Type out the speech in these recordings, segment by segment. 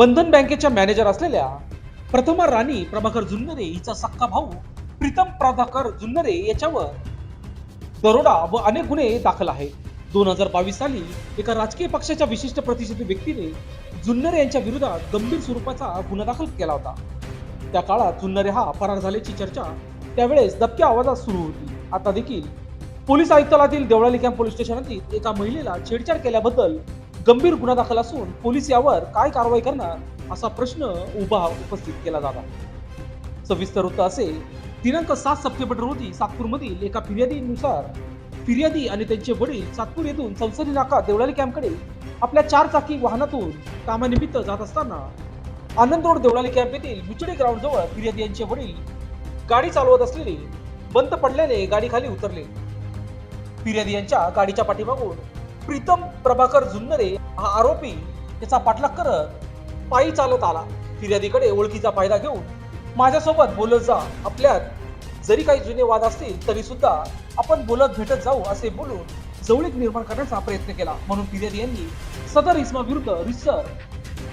बंधन बँकेच्या मॅनेजर असलेल्या प्रथमा राणी प्रभाकर जुन्नरे हिचा सक्का भाऊ प्रीतम प्रभाकर जुन्नरे याच्यावर दरोडा व अनेक गुन्हे दाखल आहे दोन हजार बावीस साली एका राजकीय पक्षाच्या विशिष्ट प्रतिष्ठित व्यक्तीने जुन्नरे यांच्या विरोधात गंभीर स्वरूपाचा गुन्हा दाखल केला होता. त्या काळात जुन्नरे हा फरार झाल्याची चर्चा त्यावेळेस दबक्या आवाजात सुरू होती. आता देखील पोलीस आयुक्तालयातील देवळाली कॅम्प पोलीस स्टेशनातील एका महिलेला छेडछाड केल्याबद्दल गंभीर गुन्हा दाखल असून पोलीस यावर काय कारवाई करणार असा प्रश्न उभा उपस्थित केला जात आहे. सविस्तर वृत्त असे दिनांक सात सप्टेंबर रोजी सातपूरमधील एका फिर्यादीनुसार फिर्यादी आणि त्यांचे वडील सातपूर येथून संसदी नाका देवळाली कॅम्पकडे आपल्या चार चाकी वाहनातून कामानिमित्त जात असताना आनंद रोड देवळाली कॅम्प येथील मुचडे ग्राउंड जवळ फिर्यादी यांचे वडील गाडी चालवत असलेले बंद पडल्याने गाडीखाली उतरले. फिर्यादी यांच्या गाडीच्या पाठीमागून प्रीतम प्रभाकर जुन्नरे हा आरोपी याचा पाठलाग करत पायी चालत आला. फिर्यादीकडे ओळखीचा फायदा घेऊन माझ्यासोबत बोलत जा. आपल्यात जरी काही जुने वाद असतील तरी सुद्धा आपण बोलत भेटत जाऊ असे बोलून जवळीक निर्माण करण्याचा प्रयत्न केला. म्हणून फिर्यादी यांनी सदर इस्मा विरुद्ध रिसर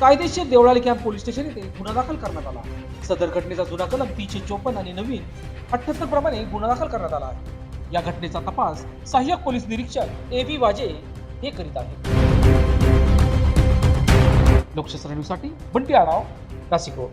कायदेशीर देवळाली कॅम्प पोलीस स्टेशन येथे गुन्हा दाखल करण्यात आला. सदर घटनेचा जुना कलम तीनशे चोपन्न आणि नवीन अठ्ठ्याहत्तर प्रमाणे गुन्हा दाखल करण्यात आला आहे. या घटनेचा तपास सहाय्यक पोलीस निरीक्षक ए व्ही वाजे हे करीत आहे. लोकशास्त्र न्यूजसाठी बंटी आढाव नाशिक रोड